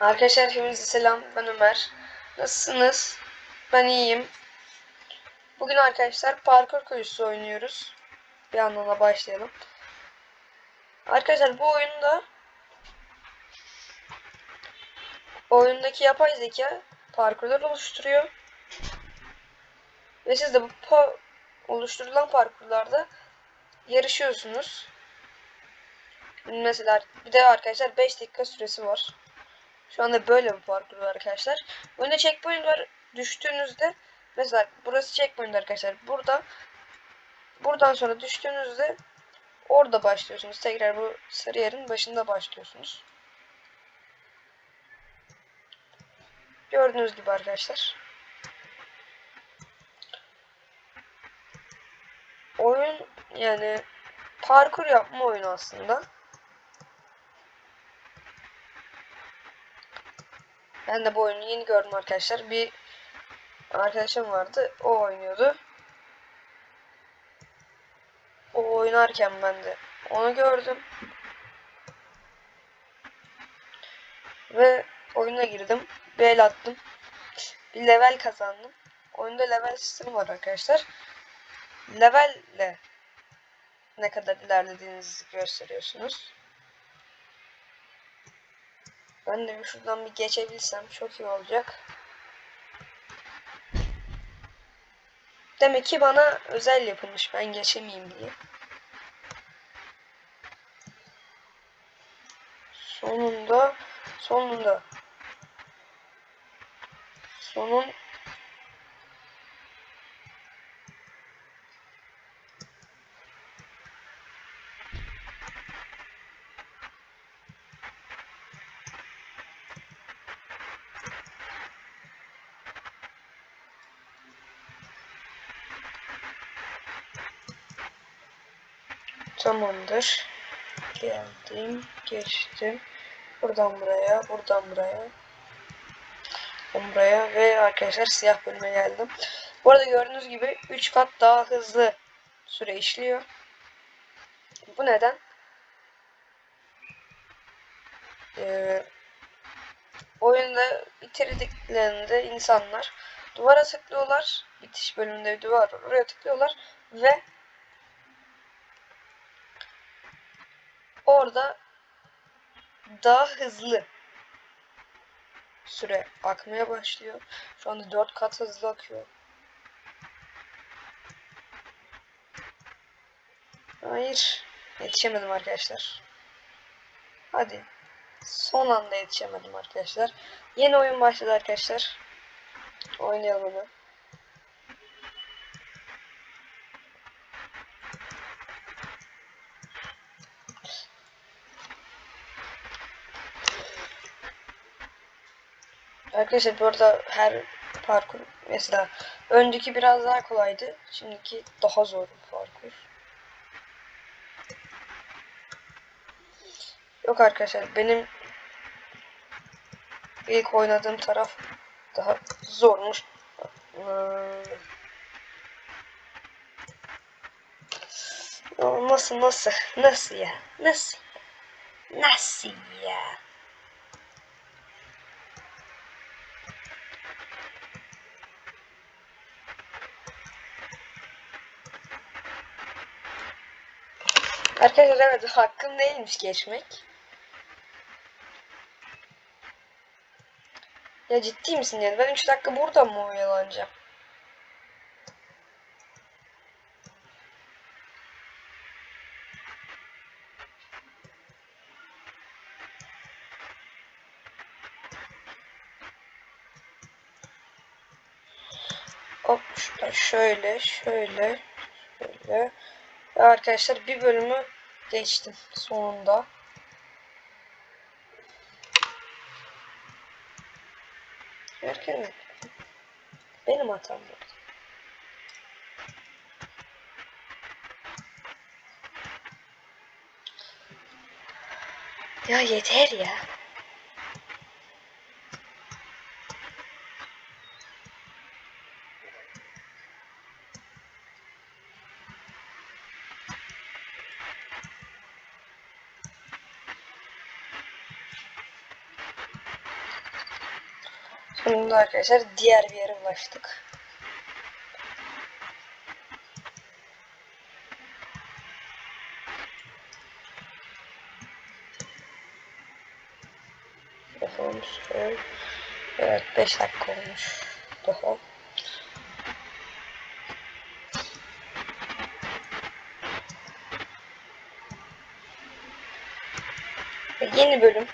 Arkadaşlar hepinize selam. Ben Ömer. Nasılsınız? Ben iyiyim. Bugün arkadaşlar parkur koşusu oynuyoruz. Bir anlamda başlayalım. Arkadaşlar bu oyunda oyundaki yapay zeka parkurlar oluşturuyor. Ve siz de bu pa- oluşturulan parkurlarda yarışıyorsunuz. Mesela bir de arkadaşlar 5 dakika süresi var. Şu anda böyle bir parkur var arkadaşlar. Önde checkpoint var. Düştüğünüzde mesela burası checkpoint arkadaşlar. Burada buradan sonra düştüğünüzde orada başlıyorsunuz. Tekrar bu sarı yerin başında başlıyorsunuz. Gördüğünüz gibi arkadaşlar. Oyun yani parkur yapma oyunu aslında. Ben de bu oyunu yeni gördüm arkadaşlar. Bir arkadaşım vardı. O oynuyordu. O oynarken ben de onu gördüm. Ve oyuna girdim. Bir el attım. Bir level kazandım. Oyunda level sistemi var arkadaşlar. Levelle ne kadar ilerlediğinizi gösteriyorsunuz. Ben de bir şuradan bir geçebilsem çok iyi olacak. Demek ki bana özel yapılmış ben geçemeyeyim diye. Sonunda sonunda sonun Tamamdır. Geldim, geçtim. Buradan buraya, buradan buraya. Buradan buraya ve arkadaşlar siyah bölüme geldim. Bu arada gördüğünüz gibi 3 kat daha hızlı süre işliyor. Bu neden? Ee, oyunda bitirdiklerinde insanlar duvara tıklıyorlar. Bitiş bölümünde bir duvar var. Oraya tıklıyorlar ve orada daha hızlı süre akmaya başlıyor. Şu anda 4 kat hızlı akıyor. Hayır. Yetişemedim arkadaşlar. Hadi. Son anda yetişemedim arkadaşlar. Yeni oyun başladı arkadaşlar. Oynayalım onu. Arkadaşlar bu her parkur mesela önceki biraz daha kolaydı. Şimdiki daha zor bir parkur. Yok arkadaşlar benim ilk oynadığım taraf daha zormuş. Ya Nasıl nasıl nasıl ya nasıl nasıl ya Arkadaşlar evet hakkım değilmiş geçmek. Ya ciddi misin yani? Ben 3 dakika burada mı oyalanacağım? Hop şöyle şöyle şöyle. Ve arkadaşlar bir bölümü geçtim sonunda. Erken benim hatam bu. Ya yeter ya. Sonunda arkadaşlar diğer bir yere ulaştık. Süre. Evet 5 dakika olmuş. Daha. Yeni bölüm.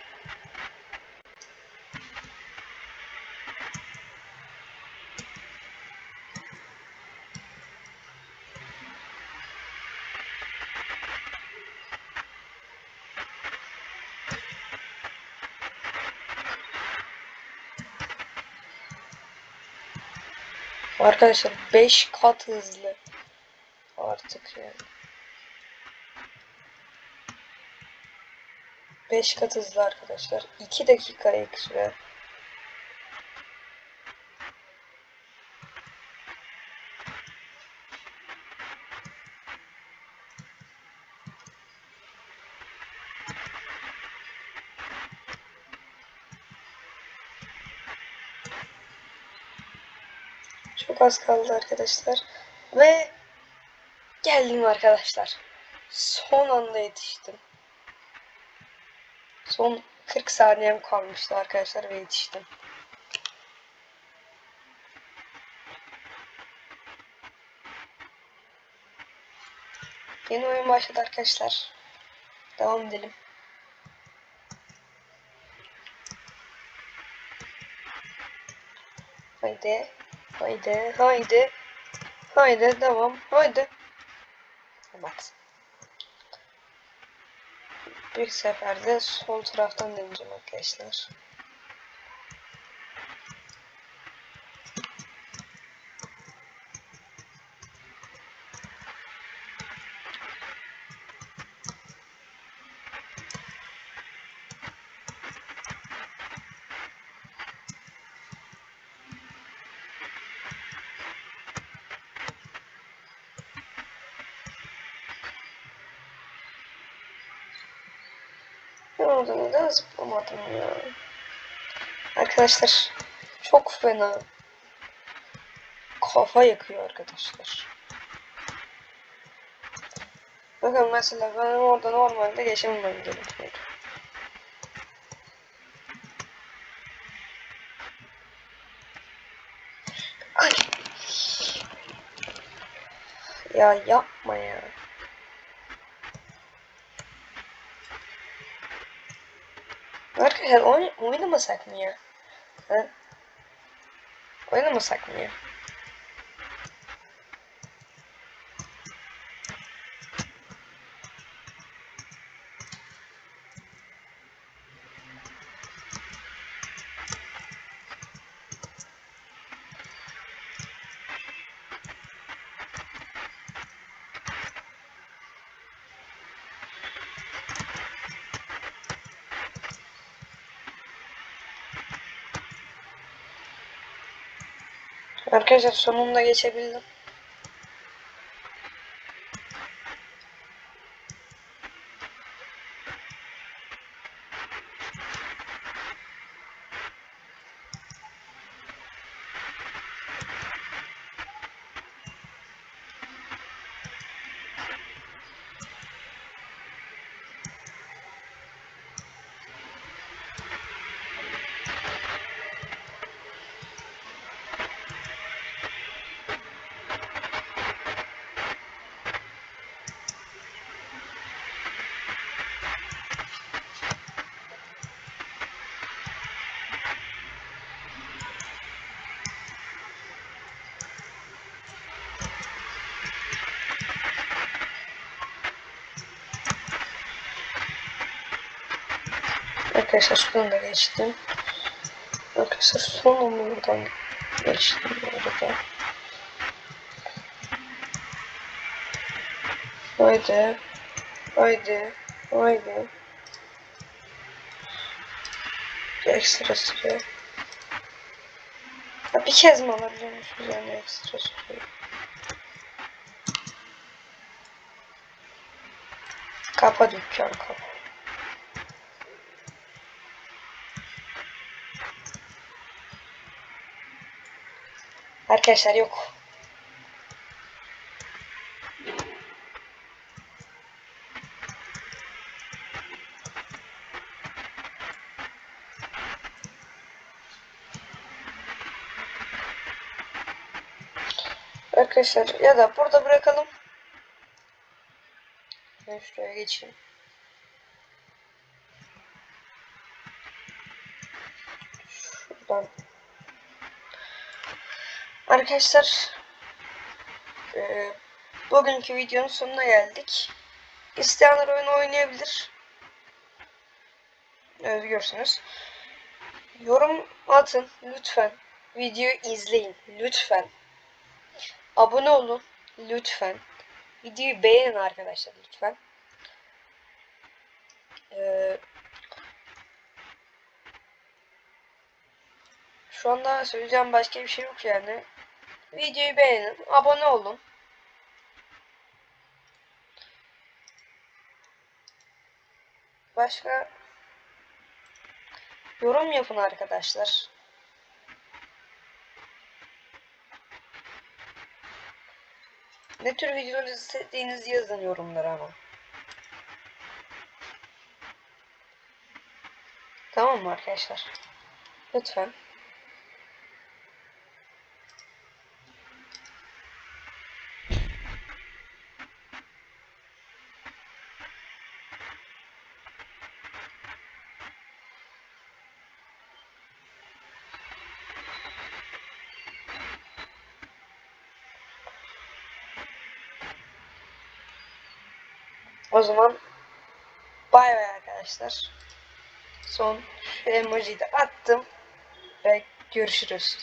Arkadaşlar 5 kat hızlı. Artık yani. 5 kat hızlı arkadaşlar. 2 dakika ilk süre. Çok az kaldı arkadaşlar. Ve geldim arkadaşlar. Son anda yetiştim. Son 40 saniyem kalmıştı arkadaşlar ve yetiştim. Yeni oyun başladı arkadaşlar. Devam edelim. Haydi. Haydi. Haydi. Haydi. Devam. Haydi. Evet. Bir seferde sol taraftan deneyeceğim arkadaşlar. Oldu neden zıplamadım ya? Arkadaşlar çok fena. Kafa yakıyor arkadaşlar. Bakın mesela ben orada normalde geçemem gerekiyor. Ay. Ya yapma ya. Arkadaşlar oyn oynamasak mı ya? Ha? Oynamasak mı ya? Arkadaşlar sonunda geçebildim. Arkadaşlar şuradan da geçtim. Arkadaşlar son omurdan geçtim bu arada. Haydi. Haydi. Haydi. Ekstra süre. Ya bir kez mi alabiliyormuşuz yani ekstra süreyi? Kapa dükkan kapa. Arkadaşlar yok. Arkadaşlar ya da burada bırakalım. Ben şuraya geçeyim. Şuradan. Arkadaşlar eee, bugünkü videonun sonuna geldik. İsteyenler oyunu oynayabilir. Özgürsünüz. Yorum atın lütfen. Videoyu izleyin lütfen. Abone olun lütfen. Videoyu beğenin arkadaşlar lütfen. Ee, şu anda söyleyeceğim başka bir şey yok yani. Videoyu beğenin, abone olun. Başka yorum yapın arkadaşlar. Ne tür videolar istediğinizi yazın yorumlara ama. Tamam mı arkadaşlar? Lütfen. O zaman bay bay arkadaşlar. Son emojiyi de attım ve görüşürüz.